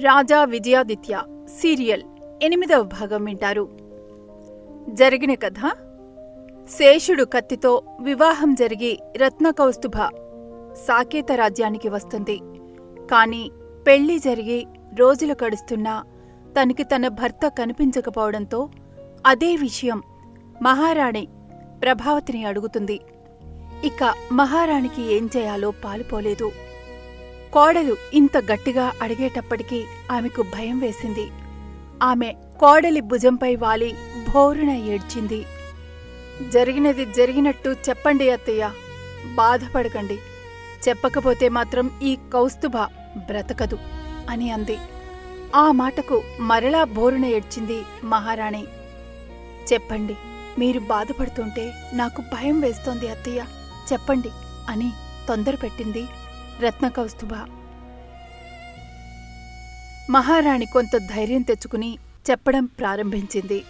రాజా Vijayaditya serial ఎనిమిదవ భాగం వింటారు. జరిగిన కథ శేషుడు కత్తితో వివాహం జరిగి రత్నకౌస్తుభ సాకేత రాజ్యానికి వస్తుంది. కాని పెళ్ళి జరిగి రోజులు గడుస్తున్నా తనకి తన భర్త కనిపించకపోవడంతో అదే విషయం మహారాణి ప్రభావతిని అడుగుతుంది. ఇక మహారాణికి ఏం చేయాలో పాలుపోలేదు. కోడలు ఇంత గట్టిగా అడిగేటప్పటికీ ఆమెకు భయం వేసింది. ఆమె కోడలి భుజంపై వాలి భోరున ఏడ్చింది. జరిగినది జరిగినట్టు చెప్పండి అత్తయ్య బాధపడకండి. చెప్పకపోతే మాత్రం ఈ కౌస్తుభ బ్రతకదు అని అంది. ఆ మాటకు మరలా బోరున ఏడ్చింది మహారాణి. చెప్పండి మీరు బాధపడుతుంటే నాకు భయం వేస్తోంది అత్తయ్య చెప్పండి అని తొందర పెట్టింది రత్నకౌస్తుభ. మహారాణి కొంత ధైర్యం తెచ్చుకుని చెప్పడం ప్రారంభించింది.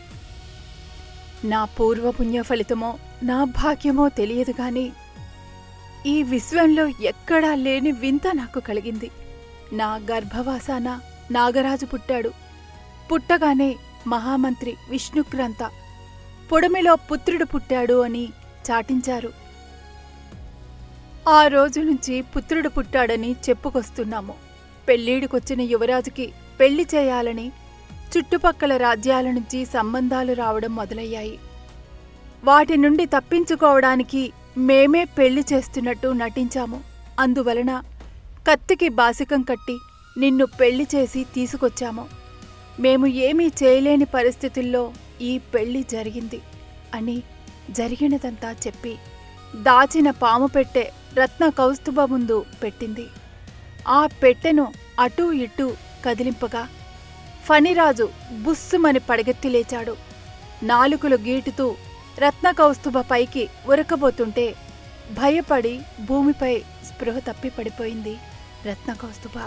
నా పూర్వపుణ్య ఫలితమో నా భాగ్యమో తెలియదు గాని ఈ విశ్వంలో ఎక్కడా లేని వింత నాకు కలిగింది. నా గర్భవాసాన నాగరాజు పుట్టాడు. పుట్టగానే మహామంత్రి విష్ణుక్రాంత పొడమిలో పుత్రుడు పుట్టాడు అని చాటించారు. ఆ రోజు నుంచి పుత్రుడు పుట్టాడని చెప్పుకొస్తున్నాము. పెళ్ళీడికొచ్చిన యువరాజుకి పెళ్ళి చేయాలని చుట్టుపక్కల రాజ్యాల నుంచి సంబంధాలు రావడం మొదలయ్యాయి. వాటి నుండి తప్పించుకోవడానికి మేమే పెళ్ళి చేస్తున్నట్టు నటించాము. అందువలన కత్తికి బాసికం కట్టి నిన్ను పెళ్ళి చేసి తీసుకొచ్చాము. మేము ఏమీ చేయలేని పరిస్థితుల్లో ఈ పెళ్ళి జరిగింది అని జరిగినదంతా చెప్పి దాచిన పాము పెట్టె రత్న కౌస్తుభ ముందు పెట్టింది. ఆ పెట్టెను అటూ ఇటూ కదిలింపగా ఫణిరాజు బుస్సుమని పడగెత్తి లేచాడు. నాలుకలు గీటుతూ రత్నకౌస్తుభ పైకి ఉరకబోతుంటే భయపడి భూమిపై స్పృహ తప్పి పడిపోయింది రత్నకౌస్తుభ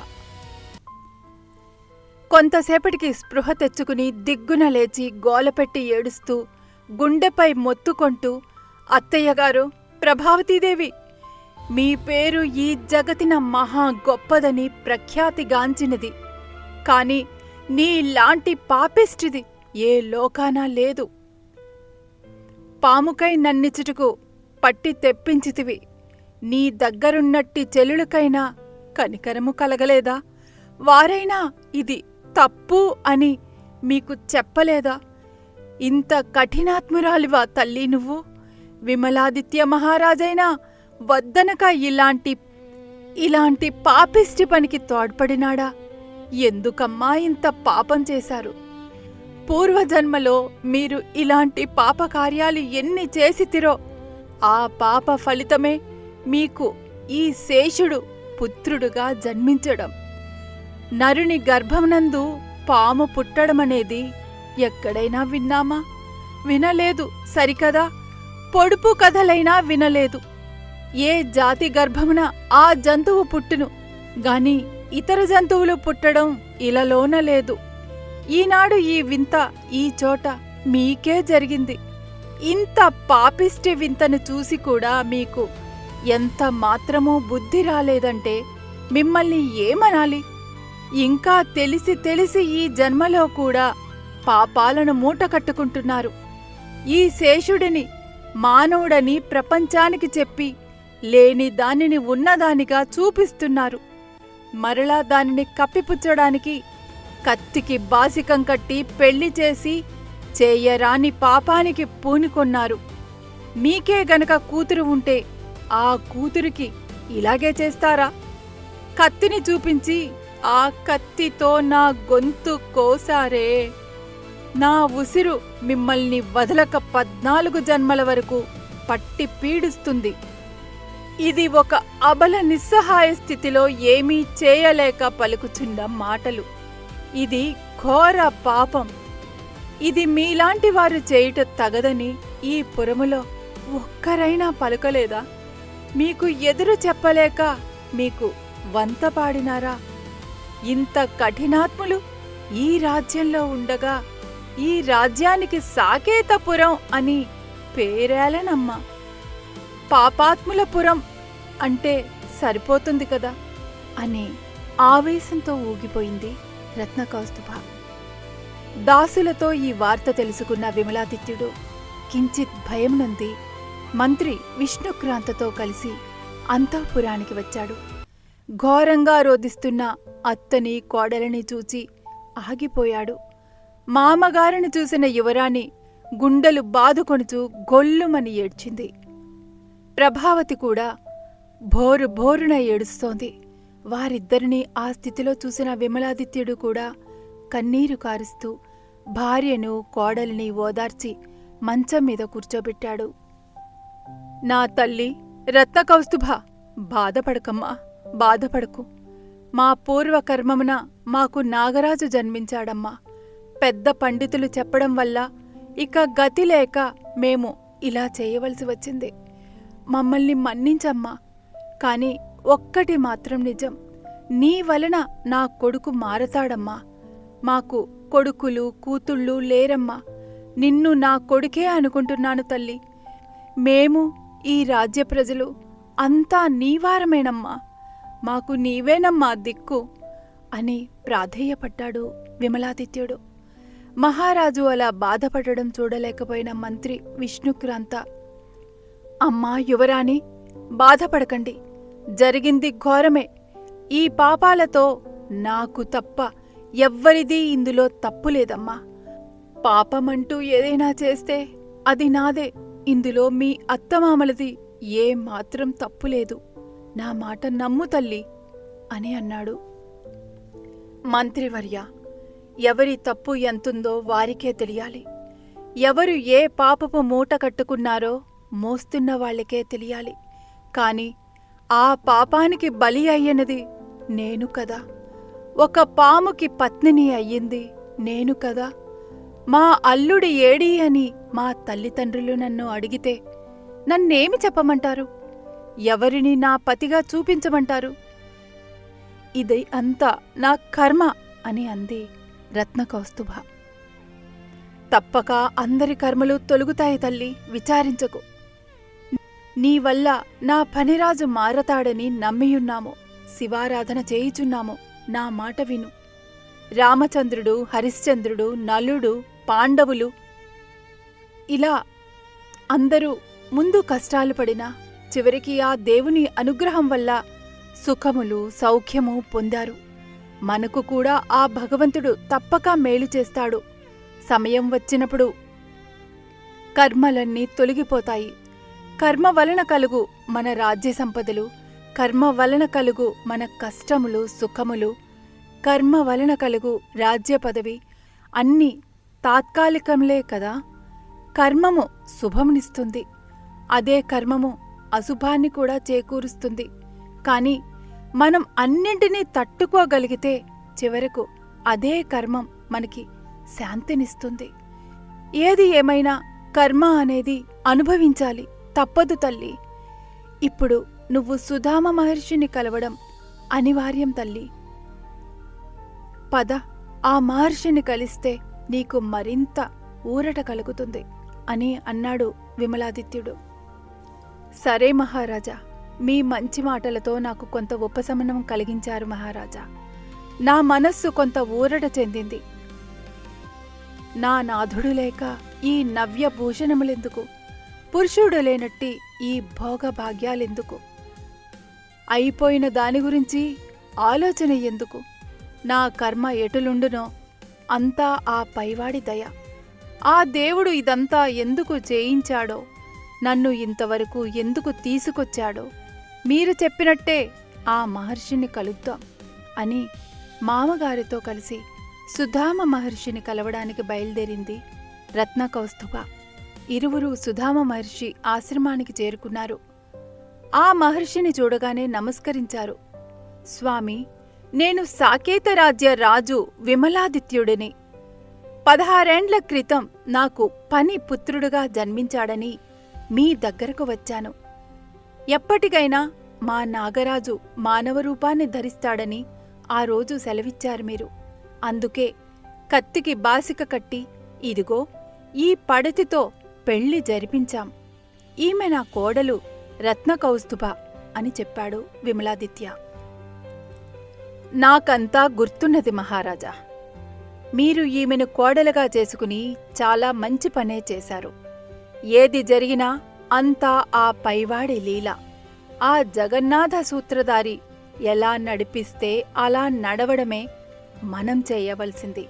కొంతసేపటికి స్పృహ తెచ్చుకుని దిగ్గున లేచి గోలపెట్టి ఏడుస్తూ గుండెపై మొత్తుకొంటూ అత్తయ్యగారు ప్రభావతీదేవి మీ పేరు ఈ జగతిన మహా గొప్పదని ప్రఖ్యాతిగాంచినది. కాని నీలాంటి పాపిష్టిది ఏ లోకానా లేదు. పాముకై నన్నిచుటకు పట్టి తెప్పించితివి. నీ దగ్గరున్నట్టి చెలులకైనా కనికరము కలగలేదా? వారైనా ఇది తప్పు అని మీకు చెప్పలేదా? ఇంత కఠినాత్మురాలివా తల్లి నువ్వు? విమలాదిత్య మహారాజైనా వద్దనక ఇలాంటి ఇలాంటి పాపిష్టి పనికి తోడ్పడినాడా? ఎందుకమ్మా ఇంత పాపం చేశారు? పూర్వజన్మలో మీరు ఇలాంటి పాపకార్యాలు ఎన్ని చేసితిరో ఆ పాప ఫలితమే మీకు ఈ శేషుడు పుత్రుడుగా జన్మించడం. నరుని గర్భమునందు పాము పుట్టడమనేది ఎక్కడైనా విన్నామా? వినలేదు సరికదా? పొడుపు కథలైనా వినలేదు. ఏ జాతి గర్భమున ఆ జంతువు పుట్టును? గాని ఇతర జంతువులు పుట్టడం ఇలలోన లేదు. ఈనాడు ఈ వింత ఈ చోట మీకే జరిగింది. ఇంత పాపిష్టి వింతను చూసి కూడా మీకు ఎంత మాత్రమూ బుద్ధి రాలేదంటే మిమ్మల్ని ఏమనాలి? ఇంకా తెలిసి తెలిసి ఈ జన్మలో కూడా పాపాలను మూట కట్టుకుంటున్నారు. ఈ శేషుడిని మానవుడని ప్రపంచానికి చెప్పి లేని దానిని ఉన్నదానిగా చూపిస్తున్నారు. మరలా దానిని కప్పిపుచ్చడానికి కత్తికి బాసికం కట్టి పెళ్ళి చేసి చేయరాని పాపానికి పూనుకొన్నారు. మీకే గనక కూతురు ఉంటే ఆ కూతురికి ఇలాగే చేస్తారా? కత్తిని చూపించి ఆ కత్తితో నా గొంతు కోసారే. నా ఉసిరు మిమ్మల్ని వదలక పద్నాలుగు జన్మల వరకు పట్టి పీడిస్తుంది. ఇది ఒక అబల నిస్సహాయ స్థితిలో ఏమీ చేయలేక పలుకుచున్న మాటలు. ఇది ఘోర పాపం. ఇది మీలాంటి వారు చేయుట తగదని ఈ పురములో ఒక్కరైనా పలుకలేదా? మీకు ఎదురు చెప్పలేక మీకు వంత పాడినారా ఇంత కఠినాత్ములు ఈ రాజ్యంలో ఉండగా ఈ రాజ్యానికి సాకేతపురం అని పేరేలనమ్మా. పాపాత్ములపురం అంటే సరిపోతుంది కదా? అని ఆవేశంతో ఊగిపోయింది రత్నకౌస్తుభ. దాసులతో ఈ వార్త తెలుసుకున్న విమలాదిత్యుడు కించిత్ భయం నొంది మంత్రి విష్ణుక్రాంతతో కలిసి అంతఃపురానికి వచ్చాడు. ఘోరంగా రోదిస్తున్న అత్తని కోడలని చూచి ఆగిపోయాడు. మామగారిని చూసిన యువరాణి గుండెలు బాదుకొనుచూ గొల్లుమని ఏడ్చింది. ప్రభావతి కూడా భోరు భోరున ఏడుస్తోంది. వారిద్దరినీ ఆ స్థితిలో చూసిన విమలాదిత్యుడు కూడా కన్నీరు కారుస్తూ భార్యను కోడలిని ఓదార్చి మంచం మీద కూర్చోబెట్టాడు. నా తల్లి రత్నకౌస్తుభ బాధపడకమ్మా బాధపడకు. మా పూర్వకర్మమున మాకు నాగరాజు జన్మించాడమ్మా. పెద్ద పండితులు చెప్పడం వల్ల ఇక గతి లేక మేము ఇలా చేయవలసి వచ్చింది. మమ్మల్ని మన్నించమ్మా. కాని ఒక్కటి మాత్రం నిజం. నీ వలన నా కొడుకు మారతాడమ్మా. మాకు కొడుకులు కూతుళ్ళు లేరమ్మా. నిన్ను నా కొడుకే అనుకుంటున్నాను తల్లి. మేము ఈ రాజ్య ప్రజలు అంతా నీవారమేనమ్మా మాకు నీవేనమ్మా దిక్కు అని ప్రాధేయపడ్డాడు విమలాదిత్యుడు. మహారాజు అలా బాధపడడం చూడలేకపోయిన మంత్రి విష్ణుక్రాంత అమ్మా యువరాణి బాధపడకండి. జరిగింది ఘోరమే. ఈ పాపాలతో నాకు తప్ప ఎవ్వరిదీ ఇందులో తప్పులేదమ్మా పాపమంటూ ఏదైనా చేస్తే అది నాదే. ఇందులో మీ అత్తమామలది ఏ మాత్రం తప్పులేదు నా మాట నమ్ము తల్లి అని అన్నాడు. మంత్రివర్య ఎవరి తప్పు ఎంతుందో వారికే తెలియాలి. ఎవరు ఏ పాపపు మూట కట్టుకున్నారో మోస్తున్న వాళ్ళకే తెలియాలి. కాని ఆ పాపానికి బలి అయ్యనది నేను కదా. ఒక పాముకి పత్నిని అయ్యింది నేను కదా. మా అల్లుడి ఏడి అని మా తల్లిదండ్రులు నన్ను అడిగితే నన్నేమి చెప్పమంటారు? ఎవరిని నా పతిగా చూపించమంటారు? ఇది అంతా నా కర్మ అని అంది రత్నకౌస్తుభ. తప్పక అందరి కర్మలు తొలుగుతాయి తల్లి విచారించకు. నీ వల్ల నా పనిరాజు మారతాడని నమ్మియున్నాము. శివారాధన చేయుచున్నాము. నా మాట విను. రామచంద్రుడు హరిశ్చంద్రుడు నలుడు పాండవులు ఇలా అందరూ ముందు కష్టాలు పడినా చివరికి ఆ దేవుని అనుగ్రహం వల్ల సుఖములు సౌఖ్యము పొందారు. మనకు కూడా ఆ భగవంతుడు తప్పక మేలు చేస్తాడు. సమయం వచ్చినప్పుడు కర్మలన్నీ తొలగిపోతాయి. కర్మ వలన కలుగు మన రాజ్య సంపదలు కర్మ వలన కలుగు మన కష్టములు సుఖములు కర్మ వలన కలుగు రాజ్య పదవి అన్నీ తాత్కాలికంలే కదా. కర్మము శుభమునిస్తుంది అదే కర్మము అశుభాన్ని కూడా చేకూరుస్తుంది. కాని మనం అన్నింటినీ తట్టుకోగలిగితే చివరకు అదే కర్మం మనకి శాంతినిస్తుంది. ఏది ఏమైనా కర్మ అనేది అనుభవించాలి. తప్పదు తల్లి. ఇప్పుడు నువ్వు సుధామ మహర్షిని కలవడం అనివార్యం తల్లి. పద ఆ మహర్షిని కలిస్తే నీకు మరింత ఊరట కలుగుతుంది అని అన్నాడు విమలాదిత్యుడు. సరే మహారాజా మీ మంచి మాటలతో నాకు కొంత ఉపశమనం కలిగించారు మహారాజా. నా మనస్సు కొంత ఊరట చెందింది. నా నాథుడు లేక ఈ నవ్య భూషణములెందుకు? పురుషుడు లేనట్టి ఈ భోగ భాగ్యాలెందుకు అయిపోయిన దాని గురించి ఆలోచన ఎందుకు? నా కర్మ ఎటులుండునో అంతా ఆ పైవాడి దయ. ఆ దేవుడు ఇదంతా ఎందుకు చేయించాడో నన్ను ఇంతవరకు ఎందుకు తీసుకొచ్చాడో మీరు చెప్పినట్టే ఆ మహర్షిని కలుద్దాం అని మామగారితో కలిసి సుధామ మహర్షిని కలవడానికి బయలుదేరింది రత్నకౌస్తుభ. ఇరువురు సుధామ మహర్షి ఆశ్రమానికి చేరుకున్నారు. ఆ మహర్షిని చూడగానే నమస్కరించారు. స్వామి నేను సాకేత రాజ్య రాజు విమలాదిత్యుడిని. పదహారేండ్ల క్రితం నాకు పని పుత్రుడుగా జన్మించాడని మీ దగ్గరకు వచ్చాను. ఎప్పటికైనా మా నాగరాజు మానవ రూపాన్ని ధరిస్తాడని ఆ రోజు సెలవిచ్చారు మీరు. అందుకే కత్తికి బాసిక కట్టి ఇదిగో ఈ పడతితో పెళ్ళి జరిపించాం. ఈమె నా కోడలు రత్నకౌస్తుభ అని చెప్పాడు విమలాదిత్య. నాకంతా గుర్తున్నది మహారాజా. మీరు ఈమెను కోడలుగా చేసుకుని చాలా మంచి పనే చేశారు. ఏది జరిగినా అంతా ఆ పైవాడి లీల. ఆ జగన్నాథ సూత్రధారి ఎలా నడిపిస్తే అలా నడవడమే మనం చేయవలసింది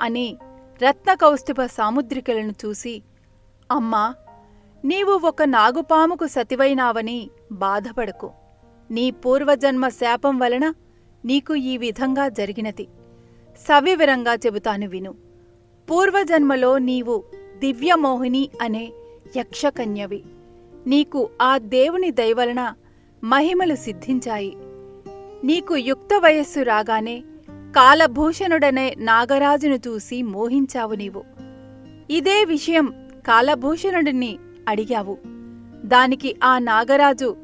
అని రత్నకౌస్తుభ సాముద్రికలను చూసి అమ్మా నీవు ఒక నాగుపాముకు సతివైనావని బాధపడకు. నీ పూర్వజన్మ శాపం వలన నీకు ఈ విధంగా జరిగినది. సవివరంగా చెబుతాను విను. పూర్వజన్మలో నీవు దివ్యమోహిని అనే యక్షకన్యవి. నీకు ఆ దేవుని దయవలన మహిమలు సిద్ధించాయి. నీకు యుక్త వయస్సు రాగానే కాలభూషణుడనే నాగరాజును చూసి మోహించావు నీవు. ఇదే విషయం కాలభూషణుడిని అడిగావు. దానికి ఆ నాగరాజు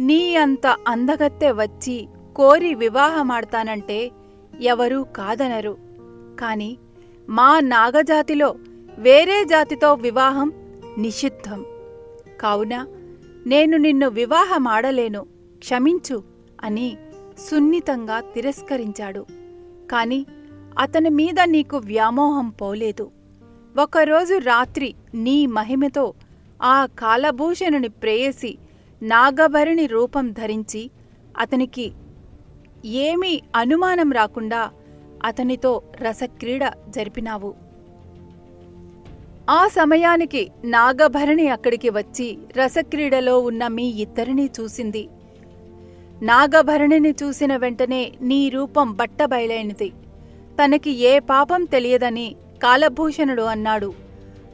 నీ అంత అందగత్తె వచ్చి కోరి వివాహమాడతానంటే ఎవరూ కాదనరు. కాని మా నాగజాతిలో వేరే జాతితో వివాహం నిషిద్ధం. కావున నేను నిన్ను వివాహమాడలేను క్షమించు అని సున్నితంగా తిరస్కరించాడు. కాని అతని మీద నీకు వ్యామోహం పోలేదు. ఒకరోజు రాత్రి నీ మహిమతో ఆ కాలభూషణుని ప్రేయసి నాగభరిణి రూపం ధరించి అతనికి ఏమీ అనుమానం రాకుండా అతనితో రసక్రీడ జరిపినావు. ఆ సమయానికి నాగభరణి అక్కడికి వచ్చి రసక్రీడలో ఉన్న మీ ఇద్దరినీ చూసింది. నాగభరణిని చూసిన వెంటనే నీ రూపం బట్టబయలైనది. తనకి ఏ పాపం తెలియదని కాలభూషణుడు అన్నాడు.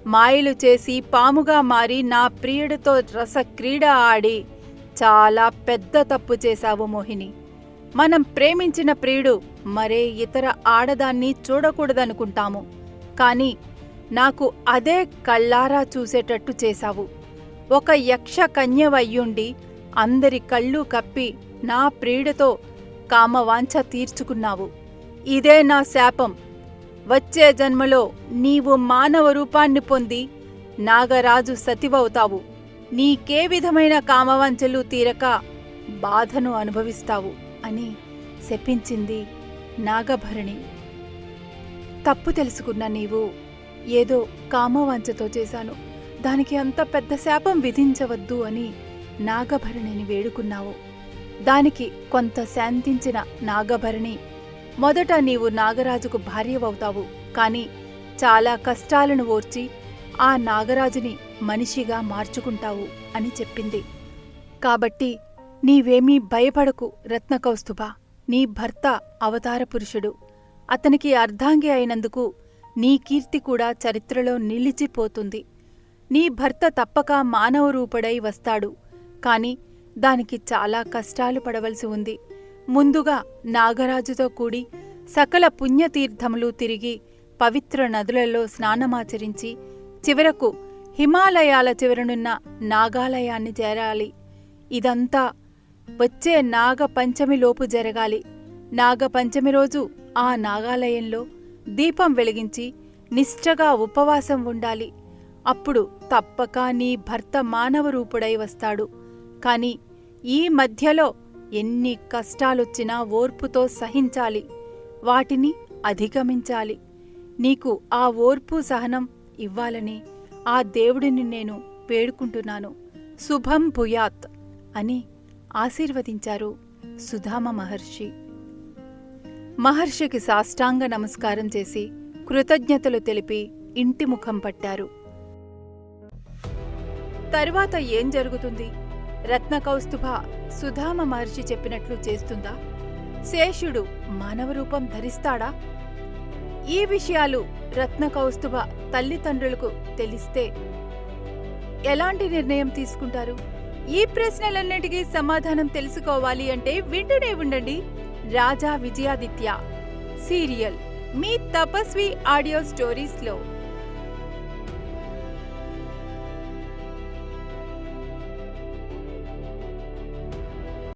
మాయలు చేసి పాముగా మారి నా ప్రియుడితో రసక్రీడ ఆడి చాలా పెద్ద తప్పు చేశావు మోహిని. మనం ప్రేమించిన ప్రియుడు మరే ఇతర ఆడదాన్ని చూడకూడదనుకుంటాము. కాని నాకు అదే కళ్ళారా చూసేటట్టు చేశావు. ఒక యక్ష కన్యవయ్యుండి అందరి కళ్ళు కప్పి నా ప్రియుడితో కామవాంఛ తీర్చుకున్నావు. ఇదే నా శాపం. వచ్చే జన్మలో నీవు మానవ రూపాన్ని పొంది నాగరాజు సతివవుతావు. నీకే విధమైన కామవంచలు తీరక బాధను అనుభవిస్తావు అని శపించింది నాగభరణి. తప్పు తెలుసుకున్న నీవు ఏదో కామవంచతో చేశాను. దానికి అంత పెద్ద శాపం విధించవద్దు అని నాగభరణిని వేడుకున్నావు. దానికి కొంత శాంతించిన నాగభరణి మొదట నీవు నాగరాజుకు భార్యవవుతావు కాని చాలా కష్టాలను ఓర్చి ఆ నాగరాజుని మనిషిగా మార్చుకుంటావు అని చెప్పింది. కాబట్టి నీవేమీ భయపడకు రత్నకౌస్తుభ నీ భర్త అవతార పురుషుడు. అతనికి అర్ధాంగి అయినందుకు నీ కీర్తి కూడా చరిత్రలో నిలిచిపోతుంది. నీ భర్త తప్పక మానవ రూపడై వస్తాడు కాని దానికి చాలా కష్టాలు పడవలసి ఉంది. ముందుగా నాగరాజుతో కూడి సకల పుణ్యతీర్థములు తిరిగి పవిత్ర నదులలో స్నానమాచరించి చివరకు హిమాలయాల చివరనున్న నాగాలయాన్ని చేరాలి. ఇదంతా వచ్చే నాగ పంచమిలోపు జరగాలి. నాగపంచమి రోజు ఆ నాగాలయంలో దీపం వెలిగించి నిష్ఠగా ఉపవాసం ఉండాలి. అప్పుడు తప్పక నీ భర్త మానవ రూపుడై వస్తాడు. కాని ఈ మధ్యలో ఎన్ని కష్టాలొచ్చినా ఓర్పుతో సహించాలి. వాటిని అధిగమించాలి. నీకు ఆ ఓర్పు సహనం ఇవ్వాలని ఆ దేవుడిని నేను వేడుకుంటున్నాను. శుభం భూయాత్ అని ఆశీర్వదించారు సుధామ మహర్షి. మహర్షికి సాష్టాంగ నమస్కారం చేసి కృతజ్ఞతలు తెలిపి ఇంటి ముఖం పట్టారు. తరువాత ఏం జరుగుతుంది? రత్నకౌస్తుభ సుధామ మహర్షి చెప్పినట్లు చేస్తుందా? శేషుడు మానవ రూపం ధరిస్తాడా? ఈ విషయాలు రత్నకౌస్తుభ తల్లిదండ్రులకు తెలిస్తే ఎలాంటి నిర్ణయం తీసుకుంటారు? ఈ ప్రశ్నలన్నిటికీ సమాధానం తెలుసుకోవాలి అంటే వింటూనే ఉండండి. రాజా విజయాదిత్య సీరియల్ మీ తపస్వి ఆడియో స్టోరీస్లో.